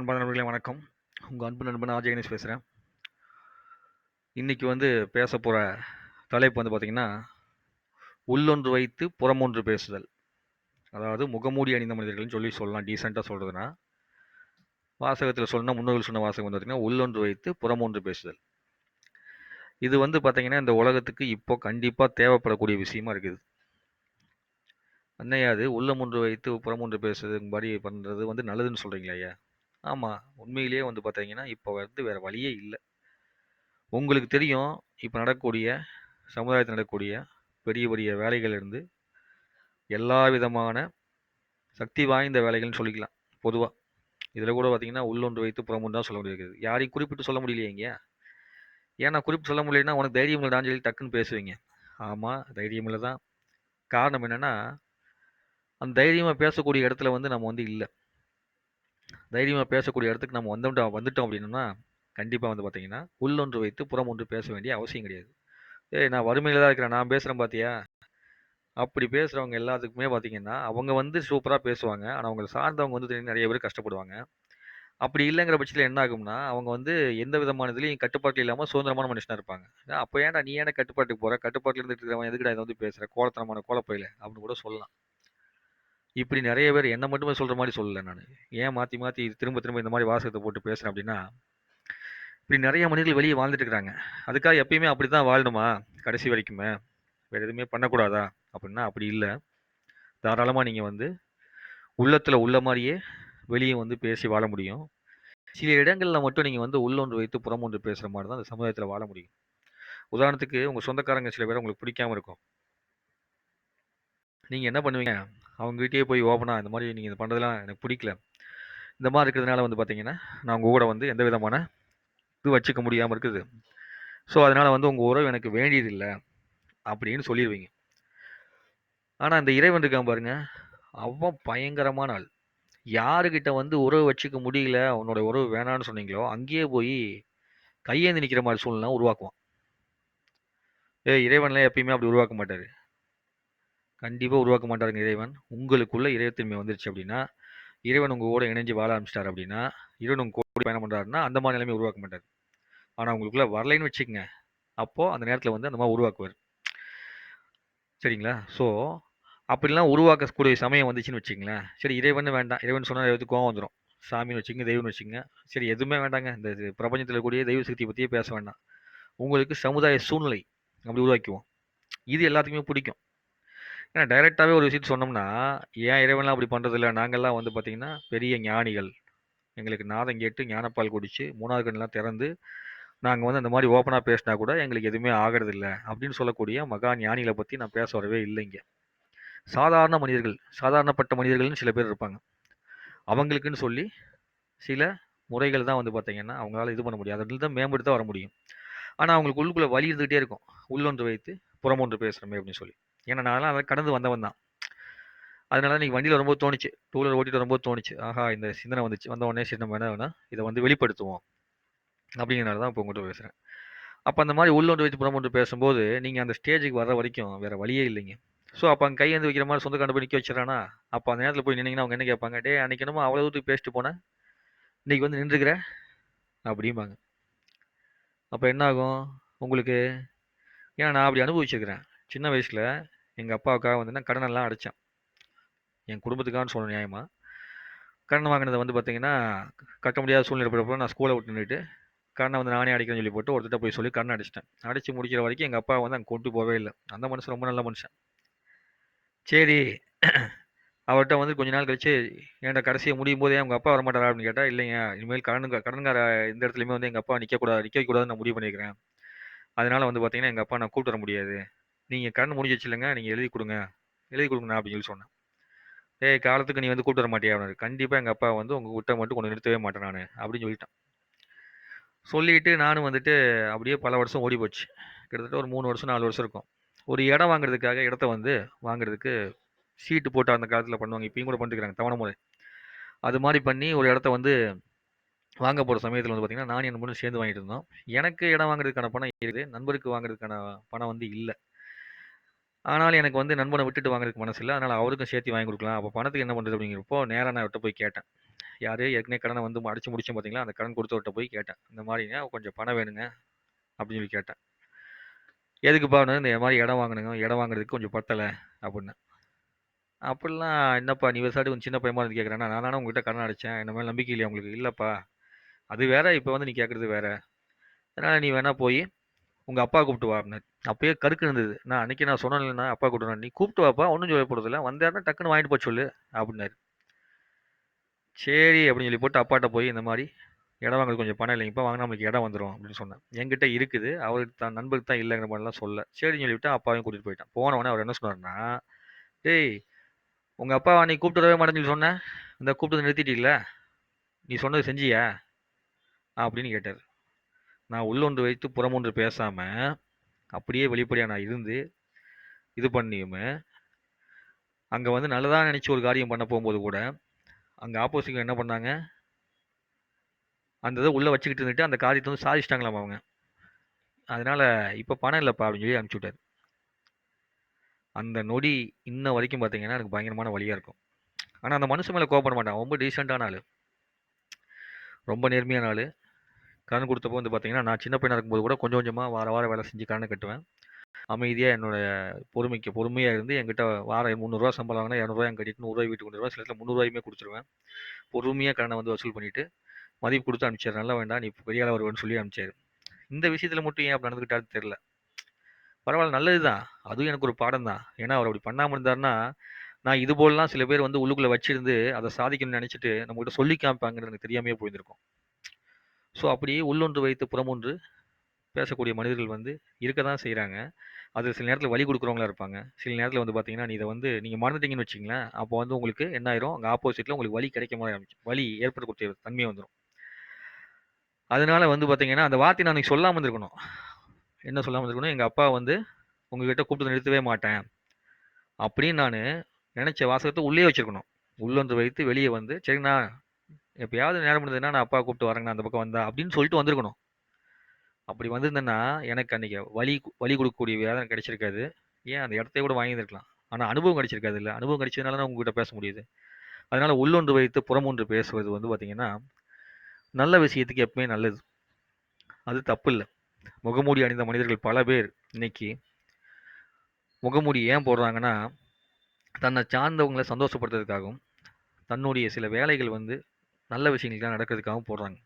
அன்பான நண்பர்களே வணக்கம். உங்கள் அன்பு நண்பன் ஆஜய் கணேஷ் பேசுகிறேன் இன்றைக்கி வந்து பேச போகிற தலைப்பு வந்து பார்த்திங்கன்னா உள்ளொன்று வைத்து புறமொன்று பேசுதல். அதாவது முகமூடி அணிந்த மனிதர்கள்னு சொல்லி சொல்லலாம் டீசெண்டாக சொல்கிறதுனா வாசகத்தில் சொன்னால் முன்னோர்கள் சொன்ன வாசகம் வந்து பார்த்திங்கன்னா உள்ளொன்று வைத்து புறமொன்று பேசுதல். இது வந்து பார்த்திங்கன்னா இந்த உலகத்துக்கு இப்போ கண்டிப்பாக தேவைப்படக்கூடிய விஷயமா இருக்குது. அன்னையாது உள்ளம் ஒன்று வைத்து புறம் ஒன்று பேசுறது மாதிரி பண்ணுறது வந்து நல்லதுன்னு சொல்கிறீங்களா ஐயா? ஆமாம் உண்மையிலேயே வந்து பார்த்தீங்கன்னா இப்போ வந்து வேறு வழியே இல்லை. உங்களுக்கு தெரியும் இப்போ நடக்கக்கூடிய சமுதாயத்தில் நடக்கக்கூடிய பெரிய பெரிய வேலைகள் இருந்து எல்லா விதமான சக்தி வாய்ந்த வேலைகள்னு சொல்லிக்கலாம் பொதுவாக இதில் கூட பார்த்தீங்கன்னா உள்ளொன்று வைத்து புறமொன்று தான் சொல்ல முடியாது யாரையும் குறிப்பிட்டு சொல்ல முடியலையே இங்கே. ஏன்னா குறிப்பிட்டு சொல்ல முடியலைன்னா உனக்கு தைரியம் இல்லைடான்னு சொல்லி டக்குன்னு பேசுவீங்க. ஆமாம் தைரியம் இல்லை தான் காரணம் என்னென்னா அந்த தைரியமாக பேசக்கூடிய இடத்துல வந்து நம்ம வந்து இல்லை. தைரியமாக பேசக்கூடிய இடத்துக்கு நம்ம வந்தோம் வந்துட்டோம் அப்படின்னா கண்டிப்பாக வந்து பார்த்தீங்கன்னா உள்ளொன்று வைத்து புறம் ஒன்று பேச வேண்டிய அவசியம் கிடையாது. ஏய் நான் வறுமையில் தான் இருக்கிறேன் நான் பேசுகிறேன் பார்த்தியா அப்படி பேசுகிறவங்க எல்லாத்துக்குமே பார்த்தீங்கன்னா அவங்க வந்து சூப்பராக பேசுவாங்க. ஆனால் அவங்களை சார்ந்தவங்க வந்து நிறைய பேர் கஷ்டப்படுவாங்க. அப்படி இல்லைங்கிற பட்சத்தில் என்ன ஆகும்னா அவங்க வந்து எந்த விதமான இதுலையும் கட்டுப்பாட்டில் இல்லாமல் சுதந்திரமான மனுஷனாக இருப்பாங்க. அப்போ ஏன்டா நீ ஏன்னா கட்டுப்பாட்டுக்கு போகிற கட்டுப்பாட்டில் இருந்துட்டு இருக்கிறவன் எதுக்குடா இதை வந்து பேசுகிற கோலத்தனமான கோலப்பையில் அப்படின்னு கூட சொல்லலாம். இப்படி நிறைய பேர் என்ன மட்டுமே சொல்கிற மாதிரி சொல்லலை நான். ஏன் மாற்றி மாற்றி திரும்ப திரும்ப இந்த மாதிரி வாசகத்தை போட்டு பேசுகிறேன் அப்படின்னா இப்படி நிறைய மனிதர்கள் வெளியே வாழ்ந்துட்டு இருக்கிறாங்க. அதுக்காக எப்பயுமே அப்படி தான் வாழணுமா? கடைசி வரைக்குமே. வேறு எதுவுமே பண்ணக்கூடாதா? அப்படின்னா அப்படி இல்லை. தாராளமாக நீங்கள் வந்து உள்ளத்தில் உள்ள மாதிரியே வெளியே வந்து பேசி வாழ முடியும். சில இடங்களில் மட்டும் நீங்கள் வந்து உள்ளொன்று வைத்து புறம் ஒன்று பேசுகிற மாதிரி தான் அந்த சமுதாயத்தில் வாழ முடியும். உதாரணத்துக்கு உங்கள் சொந்தக்காரங்க சில பேர் உங்களுக்கு பிடிக்காம இருக்கும். நீங்கள் என்ன பண்ணுவீங்க? அவங்ககிட்டயே போய் ஓப்பனாக இந்த மாதிரி நீங்கள் இது பண்ணுறதுலாம் எனக்கு பிடிக்கல. இந்த மாதிரி இருக்கிறதுனால வந்து பார்த்தீங்கன்னா நான் உங்கள் கூட வந்து எந்த விதமான இது வச்சுக்க முடியாமல் இருக்குது. ஸோ அதனால் வந்து உங்கள் உறவு எனக்கு வேண்டியதில்லை அப்படின்னு சொல்லிடுவீங்க ஆனால் இந்த இறைவன் இருக்கான் பாருங்க. அவன் பயங்கரமான ஆள். யாருக்கிட்ட வந்து உறவு வச்சுக்க முடியல உன்னோட உறவு வேணான்னு சொன்னீங்களோ அங்கேயே போய் கையேந்து நிற்கிற மாதிரி சூழ்நிலை உருவாக்குவான். ஏ இறைவன்லாம் எப்பயுமே அப்படி உருவாக்க மாட்டார். கண்டிப்பாக உருவாக்க மாட்டாருங்க இறைவன். உங்களுக்குள்ள இறைவத்தன்மை வந்துருச்சு அப்படின்னா இறைவன் உங்கள் கூட இணைஞ்சு வாழ ஆரம்பிச்சிட்டார் அப்படின்னா இறைவன் உங்கள் கூட பயணம் பண்ணுறாருன்னா அந்த மாதிரி நிலைமை உருவாக்க மாட்டார். ஆனால் உங்களுக்குள்ள வரலைன்னு வச்சுக்கோங்க. அப்போது அந்த நேரத்தில் வந்து அந்த மாதிரி உருவாக்குவார். சரிங்களா? ஸோ அப்படிலாம் உருவாக்கக்கூடிய சமயம் வந்துச்சுன்னு வச்சுங்களேன் சரி இறைவன் வேண்டாம். இறைவன் சொன்னால் எதுக்கு கோவம் வந்துடும் சாமின்னு வச்சுங்க தெய்வம்னு வச்சுங்க சரி எதுவுமே வேண்டாங்க. இந்த பிரபஞ்சத்தில் கூடிய தெய்வ சக்தியை பற்றியே பேச வேண்டாம். உங்களுக்கு சமுதாய சூழ்நிலை அப்படி உருவாக்குவோம் இது எல்லாத்துக்குமே பிடிக்கும். ஏன்னா டைரெக்டாகவே ஒரு விஷயத்தை சொன்னோம்னா ஏன் இறைவன்லாம் அப்படி பண்ணுறதில்ல நாங்கள்லாம் வந்து பார்த்திங்கன்னா பெரிய ஞானிகள். எங்களுக்கு நாதம் கேட்டு ஞானப்பால் குடித்து மூணாவது கண்ணெலாம் திறந்து நாங்கள் வந்து அந்த மாதிரி ஓப்பனாக பேசினா கூட எங்களுக்கு எதுவுமே ஆகிறதில்ல அப்படின்னு சொல்லக்கூடிய மகா ஞானிகளை பற்றி நான் பேச வரவே இல்லைங்க சாதாரண மனிதர்கள் சாதாரணப்பட்ட மனிதர்கள்னு சில பேர் இருப்பாங்க. அவங்களுக்குன்னு சொல்லி சில முறைகள் தான் வந்து பார்த்திங்கன்னா அவங்களால இது பண்ண முடியும். அதில் தான் மேம்படுத்த வர முடியும். ஆனால் அவங்களுக்கு உள்ளுக்குள்ளே வலி இருந்துகிட்டே இருக்கும். உள்ளொன்று வைத்து புறமொன்று பேசுகிறோமே அப்படின்னு சொல்லி. ஏன்னா நான் அதை கடந்து வந்தவன் தான். அதனால தான் நீங்கள் வண்டியில் ரொம்ப தோணுச்சு. டூ வீலர் ஓட்டிட்டு ரொம்ப தோணுச்சு. ஆஹா இந்த சிந்தனை வந்துச்சு. வந்த உடனே சரி நம்ம என்ன வேணா இதை வந்து வெளிப்படுத்துவோம். அப்படிங்கிறனால தான் இப்போ உங்கள்கிட்ட பேசுகிறேன் அப்போ அந்த மாதிரி உள்ளொன்று வச்சு புறமொன்று பேசும்போது நீங்கள் அந்த ஸ்டேஜுக்கு வர வரைக்கும் வேறு வழியே இல்லைங்க. ஸோ அப்போ அங்கே கையேந்து வைக்கிற மாதிரி சொந்த கண்டு நிற்க வச்சிடறானா? அப்போ அந்த நேரத்தில் போய் நின்னீங்கன்னா அவங்க என்ன கேட்பாங்க? டே அன்றைக்கி என்னமோ அவ்வளோ தூரத்துக்கு பேசிட்டு போனேன் இன்றைக்கி வந்து நின்றுக்கிற. அப்படிம்பாங்க. அப்போ என்ன ஆகும்? உங்களுக்கு ஏன்னா நான் அப்படி அனுபவிச்சிருக்கிறேன். சின்ன வயசில் எங்கள் அப்பாவுக்காக வந்து நான் கடனெல்லாம் அடைச்சேன். என் குடும்பத்துக்காக சொல்லணும் நியாயமாக கடன் வாங்கினதை வந்து பார்த்தீங்கன்னா கட்ட முடியாத சூழ்நிலை படுறப்போ நான் ஸ்கூலை விட்டு நின்றுட்டு கடனை வந்து நானே அடிக்கிறேன்னு சொல்லி போட்டு ஒருத்தட்ட போய் சொல்லி கடன் அடிச்சிட்டேன். அடித்து முடிக்கிற வரைக்கும் எங்கள் அப்பா வந்து அங்கே கொண்டு போகவே இல்லை. அந்த மனுஷன் ரொம்ப நல்ல மனுஷன். சரி அவர்கிட்ட வந்து கொஞ்ச நாள் கழிச்சு என்னோட கடைசியை முடியும் போதே உங்கள் அப்பா வரமாட்டாரா? அப்படின்னு கேட்டால் இல்லைங்க இனிமேல் கடன் கடன்கார இந்த இடத்துலையுமே வந்து எங்கள் அப்பா நிற்கக்கூடாது நிற்க நான் முடிவு பண்ணியிருக்கிறேன். அதனால் வந்து பார்த்திங்கன்னா எங்கள் அப்பா நான் கூப்பிட்டு வர முடியாது. நீங்கள் கடன் முடிஞ்சிச்சு இல்லைங்க நீங்கள் எழுதி கொடுங்க. எழுதி கொடுங்கண்ணா அப்படின்னு சொல்லி சொன்னேன். ஏய் காலத்துக்கு நீ வந்து கூப்பிட்டு வர மாட்டியா? அப்படின்னு கண்டிப்பாக எங்கள் அப்பா வந்து உங்கள் கிட்ட மட்டும் கொண்டு நிறுத்தவே மாட்டேன் நான் அப்படின்னு சொல்லிட்டேன். சொல்லிட்டு நானும் வந்துட்டு அப்படியே பல வருஷம் ஓடி போச்சு. கிட்டத்தட்ட ஒரு மூணு வருஷம் நாலு வருஷம் இருக்கும். ஒரு இடம் வாங்குறதுக்காக இடத்த வந்து வாங்குறதுக்கு சீட்டு போட்டு அந்த காலத்தில் பண்ணுவாங்க. இப்பயும் கூட பண்ணிருக்காங்க தவணை முறை. அது மாதிரி பண்ணி ஒரு இடத்த வந்து வாங்க போகிற சமயத்தில் வந்து பார்த்திங்கன்னா நான் என் பொண்ணு சேர்ந்து வாங்கிட்டு இருந்தோம். எனக்கு இடம் வாங்குறதுக்கான பணம் இருக்குது நண்பருக்கு வாங்குறதுக்கான பணம் வந்து இல்லை. ஆனாலும் எனக்கு வந்து நண்பனை விட்டுட்டு வாங்குறதுக்கு மனசு இல்லை அதனால் அவருக்கும் சேர்த்து வாங்கி கொடுக்கலாம் அப்போ பணத்துக்கு என்ன பண்ணுறது அப்படிங்கிறப்போ, நேராக நான் விட்ட போய் கேட்டேன். யார் ஏற்கனவே கடனை வந்து அடிச்சு முடிச்சோம் பார்த்தீங்களா, அந்த கடன் குடுத்தவர்ட்ட போய் கேட்டேன். இந்த மாதிரிங்க கொஞ்சம் பணம் வேணுங்க அப்படின்னு சொல்லி கேட்டேன். எதுக்குப்பான்னு இந்த மாதிரி இடம் வாங்கினுங்க இடம் வாங்குறதுக்கு கொஞ்சம் பத்தலை அப்படின்னு அப்படிலாம் என்னப்பா நீ பெருசாட்டு கொஞ்சம் சின்ன பையன் இருந்து கேட்குறேன்னா, நான் தானே உங்ககிட்ட கடன் அடைச்சேன். என்ன மாதிரி நம்பிக்கை இல்லையா உங்களுக்கு? இல்லைப்பா அது வேற, இப்போ வந்து நீ கேட்குறது வேற. அதனால் நீ வேணால் போய் உங்கள் அப்பா கூப்பிட்டு வா அப்படின்னு அப்பயே கருக்கு இருந்தது. நான் அன்றைக்கி நான் சொன்னேன் அப்பா கூப்பிட்டு நீ கூப்பிட்டு வாப்பா ஒன்றும் சொல்ல போகிறதில்ல வந்தாருன்னா டக்குன்னு வாங்கிட்டு போ சொல்லு அப்படின்னாரு. சரி அப்படின்னு சொல்லி போட்டு அப்பாட்ட போய் இந்த மாதிரி இடம் வாங்குறது கொஞ்சம் பணம் இல்லைங்கப்பா. வாங்குனா நம்மளுக்கு இடம் வந்துரும் அப்படின்னு சொன்னேன். என்கிட்ட இருக்குது. அவருக்கு தான் நண்பருக்கு தான் இல்லைங்கிற மாதிரிலாம் சொல்ல சரின்னு சொல்லிவிட்டு அப்பாவையும் கூட்டிகிட்டு போயிட்டேன். போன உடனே அவர் என்ன சொன்னார்னா "டேய் உங்கள் அப்பா நீ கூப்பிட்டு வரவே மாட்டேன்னு சொல்லி சொன்னேன் இந்த கூப்பிட்டு நிறுத்திட்டீல்ல? நீ சொன்னது செஞ்சியா?" அப்படின்னு கேட்டார் நான் உள்ளொன்று வைத்து புறமொன்று பேசாமல் அப்படியே வெளிப்படையாக நான் இருந்து, இது பண்ணியுமே, அங்கே வந்து நல்லதாக நினச்சி ஒரு காரியம் பண்ண போகும்போது கூட, அங்கே ஆப்போசிட்ல என்ன பண்ணாங்க? அந்த இதை உள்ளே வச்சுக்கிட்டு இருந்துட்டு, அந்த காரியத்தை வந்து சாதிச்சிட்டாங்களாம் அவங்க. அதனால் இப்போ பணம் இல்லைப்பா அப்படின்னு சொல்லி அனுப்பிச்சு விட்டாரு. அந்த நொடி இன்ன வரைக்கும் பார்த்தீங்கன்னா, எனக்கு பயங்கரமான வழியாக இருக்கும். ஆனால் அந்த மனுஷன் மேலே கோவப்பட மாட்டான் ரொம்ப டீசெண்டான ஆள் ரொம்ப நேர்மையான ஆள் கடன் கொடுத்தப்போ வந்து பார்த்தீங்கன்னா, நான் சின்ன பையனாக இருக்கும்போது கூட கொஞ்சம் கொஞ்சமாக வார வாரம் வேலை செஞ்சு கடனை கட்டுவேன். அமைதியாக என்னோட பொறுமைக்கு பொறுமையாக இருந்து என்கிட்ட வாரம் முந்நூறுரூவா சம்பளம் வாங்கினா இரநூறுவா என் கட்டிட்டு நூறுரூவா வீட்டுக்கு கொண்டு சில இடத்துல முந்நூறுவாயுமே கொடுத்துருவேன் பொறுமையாக கடனை வந்து வசூல் பண்ணிட்டு, மதிப்பு கொடுத்து அனுப்பிச்சார் நல்லா வேண்டாம் நீ பெரிய ஆளாக வருவேன்னு சொல்லி அனுப்பிச்சாரு. இந்த விஷயத்தில் மட்டும் ஏன் அப்படி நடந்துக்கிட்டாருன்னு தெரியல. பரவாயில்ல நல்லது தான். அதுவும் எனக்கு ஒரு பாடம் தான். ஏன்னா அவர் அப்படி பண்ணாமல் இருந்தாருன்னா, நான் இது போலலாம் சில பேர் வந்து உள்ளுக்குள்ளே வச்சிருந்து, அதை சாதிக்கணும்னு நினச்சிட்டு நம்மகிட்ட சொல்லி காமிப்பாங்கன்னு எனக்கு தெரியாமையே போயிருந்திருக்கும். ஸோ அப்படியே உள்ளொன்று வைத்து புறமொன்று பேசக்கூடிய மனிதர்கள் வந்து இருக்க தான் செய்கிறாங்க அது சில நேரத்தில் வழி கொடுக்குறவங்களா இருப்பாங்க. சில நேரத்தில் வந்து பார்த்தீங்கன்னா, நீ இதை வந்து நீங்கள் மறந்துட்டீங்கன்னு வச்சிங்களேன் அப்போ வந்து உங்களுக்கு என்ன ஆயிரும், அங்கே ஆப்போசிட்டில் உங்களுக்கு வலி கிடைக்க மாதிரி வழி வலி ஏற்படக்கூடிய தன்மை வந்துடும் அதனால வந்து பார்த்தீங்கன்னா, அந்த வார்த்தை நான் சொல்லாமல் சொல்லாம இருந்திருக்கணும். என்ன சொல்லாமல் இருந்திருக்கணும், எங்கள் அப்பா வந்து உங்ககிட்ட கூப்பிட்டு நிறுத்தவே மாட்டேன். அப்படின்னு நான் நினச்ச வாசகத்தை உள்ளே வச்சிருக்கணும். உள்ளொன்று வைத்து வெளியே வந்து, சரிங்கண்ணா எப்பயாவது நேரம் இருந்ததுன்னா நான் அப்பா கூப்பிட்டு வரேங்கண்ணா அந்த பக்கம் வந்தா அப்படின்னு சொல்லிட்டு வந்திருக்கணும். அப்படி வந்திருந்தேன்னா, எனக்கு அன்றைக்கி வலி வலி கொடுக்கக்கூடிய வேதனை கிடைச்சிருக்காது. ஏன் அந்த இடத்தையே கூட வாங்கியிருக்கலாம் ஆனால் அனுபவம் கிடைச்சிருக்காதுல்ல. அனுபவம் கிடைச்சதுனால தான் உங்ககிட்ட பேச முடியுது. அதனால் உள்ளொன்று வைத்து புறமொன்று பேசுவது வந்து பார்த்திங்கன்னா நல்ல விஷயத்துக்கு எப்பவுமே நல்லது. அது தப்பில்ல. முகமூடி அணிந்த மனிதர்கள் பல பேர் இன்னைக்கு முகமூடி ஏன் போடுறாங்கன்னா, தன்னை சார்ந்தவங்களை சந்தோஷப்படுத்துறதுக்காகவும், தன்னுடைய சில வேலைகள் வந்து நல்ல விஷயங்களுக்காக நடக்கிறதுக்காகவும் போடுறாங்க.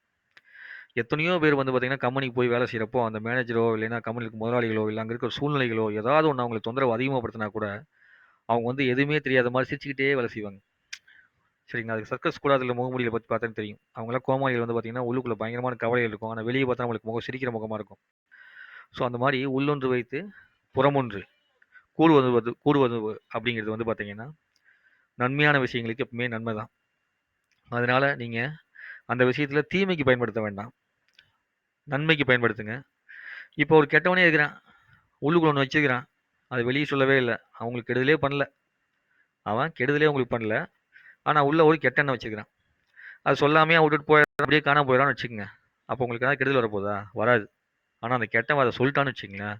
எத்தனையோ பேர் வந்து பார்த்தீங்கன்னா, கம்பெனிக்கு போய் வேலை செய்கிறப்போ அந்த மேனேஜரோ, இல்லைன்னா கம்பெனிக்கு முதலாளிகளோ, இல்லை அங்கே இருக்கிற சூழ்நிலைகளோ, ஏதாவது ஒன்று அவங்களுக்கு தொந்தரவு அதிகமாகப்படுத்தினா கூட, அவங்க வந்து எதுவுமே தெரியாத மாதிரி சிரிச்சுக்கிட்டே வேலை செய்வாங்க. சரிங்களா? அதுக்கு சர்க்கஸ் கூட அதில் முகமூடியில் பற்றி பார்த்தா தெரியும். அவங்களாம் கோமாளிகள் வந்து பார்த்தீங்கன்னா, உள்ளுக்குள்ளே பயங்கரமான கவலைகள் இருக்கும். ஆனால் வெளியே பார்த்தா அவங்களுக்கு முகம் சிரிக்கிற முகமாக இருக்கும். ஸோ அந்த மாதிரி உள்ளொன்று வைத்து புறமொன்று கூடுவது கூடுவது அப்படிங்கிறது வந்து பார்த்திங்கன்னா நன்மையான விஷயங்களுக்கு எப்பவுமே நன்மை தான். அதனால் நீங்கள் அந்த விஷயத்தில் தீமைக்கு பயன்படுத்த வேண்டாம். நன்மைக்கு பயன்படுத்துங்க. இப்போ ஒரு கெட்டவனே இருக்கிறான். உள்ளுக்குள்ள ஒன்று வச்சுக்கிறான் அது வெளியே சொல்லவே இல்லை அவங்களுக்கு கெடுதலே பண்ணல. அவன் கெடுதலே உங்களுக்கு பண்ணல. ஆனால் உள்ள ஒரு கெட்ட வச்சுக்கிறான் அது சொல்லாமே விட்டுட்டு போய் அப்படியே காணாம போயிறான்னு வச்சுக்கோங்க அப்போ உங்களுக்கு ஏதாவது கெடுதல் வரப்போதா? வராது. ஆனால் அந்த கெட்டவன் அதை சொல்லிட்டான்னு வச்சுங்களேன்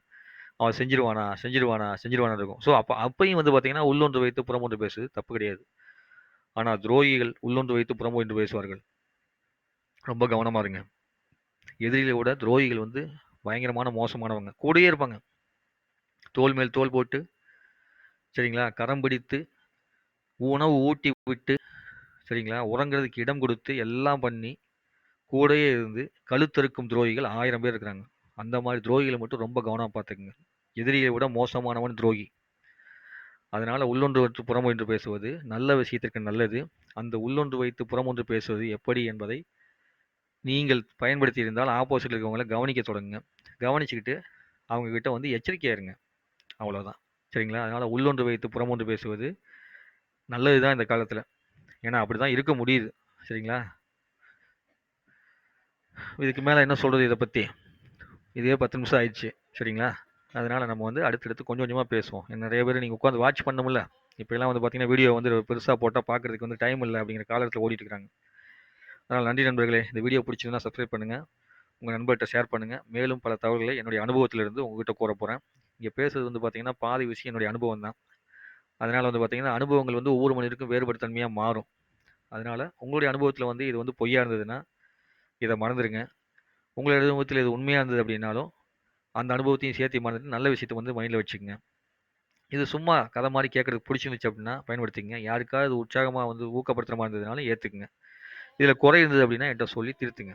அவன் செஞ்சுருவானா, செஞ்சுருவானா, செஞ்சிருவானா இருக்கும். ஸோ அப்போ அப்பையும் வந்து பார்த்தீங்கன்னா, உள்ளொன்று வைத்து புறமொன்று பேசு தப்பு கிடையாது. ஆனால் துரோகிகள் உள்ளொன்று வைத்து புறமொன்று பேசுவார்கள். ரொம்ப கவனமாக இருங்க. எதிரிகளை விட துரோகிகள் வந்து பயங்கரமான மோசமானவங்க. கூடயே இருப்பாங்க. தோல் மேல் தோல் போட்டு, சரிங்களா? கரம் பிடித்து, உணவு ஊட்டி விட்டு, சரிங்களா? உறங்குறதுக்கு இடம் கொடுத்து, எல்லாம் பண்ணி, கூடயே இருந்து கழுத்தறுக்கும் துரோகிகள் ஆயிரம் பேர் இருக்கிறாங்க. அந்த மாதிரி துரோகிகளை மட்டும் ரொம்ப கவனமாக பார்த்துக்குங்க எதிரியை விட மோசமானவன் துரோகி. அதனால் உள்ளொன்று வைத்து புறமொன்று பேசுவது நல்ல விஷயத்திற்கு நல்லது. அந்த உள்ளொன்று வைத்து புறமொன்று பேசுவது எப்படி என்பதை நீங்கள் பயன்படுத்தி இருந்தால் ஆப்போசிட்டில் இருக்கவங்கள கவனிக்க தொடங்குங்க. கவனிச்சுக்கிட்டு அவங்கக்கிட்ட வந்து எச்சரிக்கையா இருங்க. அவ்வளோதான். சரிங்களா? அதனால் உள்ளொன்று வைத்து புறமொன்று பேசுவது நல்லது தான் இந்த காலத்தில் ஏன்னா அப்படிதான் இருக்க முடியுது. சரிங்களா? இதுக்கு மேலே என்ன சொல்கிறது இதை பற்றி இதே பத்து நிமிஷம் ஆயிடுச்சு. சரிங்களா? அதனால் நம்ம வந்து அடுத்தடுத்து கொஞ்சம் கொஞ்சமாக பேசுவோம். நிறைய பேர் நீங்கள் உட்காந்து வாட்ச் பண்ணணும்ல. இப்போலாம் வந்து பார்த்தீங்கன்னா, வீடியோ வந்து பெருசாக போட்டால் பார்க்குறதுக்கு வந்து டைம் இல்லை அப்படிங்கிற காலத்தில் ஓடிட்டு இருக்காங்க. நன்றி நண்பர்களே. இந்த வீடியோ பிடிச்சிருந்தா சப்ஸ்கிரைப் பண்ணுங்கள் உங்கள் நண்பர்கிட்ட ஷேர் பண்ணுங்கள் மேலும் பல தகவல்களை என்னுடைய அனுபவத்திலிருந்து உங்ககிட்ட கூறப் போகிறேன் இங்கே பேசுறது வந்து பார்த்தீங்கன்னா பாதி விஷயம் என்னுடைய அனுபவம் தான் அதனால் வந்து பார்த்தீங்கன்னா அனுபவங்கள் வந்து ஒவ்வொரு மனிதருக்கும் வேறுபட்ட தன்மையாக மாறும் அதனால் உங்களுடைய அனுபவத்தில் வந்து இது வந்து பொய்யா இருந்ததுன்னா இதை மறந்துடுங்க உங்களுடைய அனுபவத்தில் இது உண்மையாக இருந்தது அப்படின்னாலும் அந்த அனுபவத்தையும் சேர்த்து மறந்துட்டு நல்ல விஷயத்தை வந்து மைண்டில் வச்சுக்கோங்க. இது சும்மா கதை மாதிரி கேட்குறதுக்கு பிடிச்சிருந்துச்சு அப்படின்னா பயன்படுத்திக்கங்க. யாருக்காவது உற்சாகமாக வந்து ஊக்கப்படுத்துகிற மாதிரி இருந்ததுனாலும் ஏற்றுக்குங்க இதில் குறை இருந்தது அப்படின்னா என்கிட்ட சொல்லி திருத்துங்க.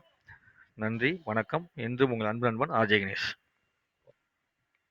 நன்றி வணக்கம். என்றும் உங்கள் அன்பு நண்பன் ஆர்ஜே கணேஷ்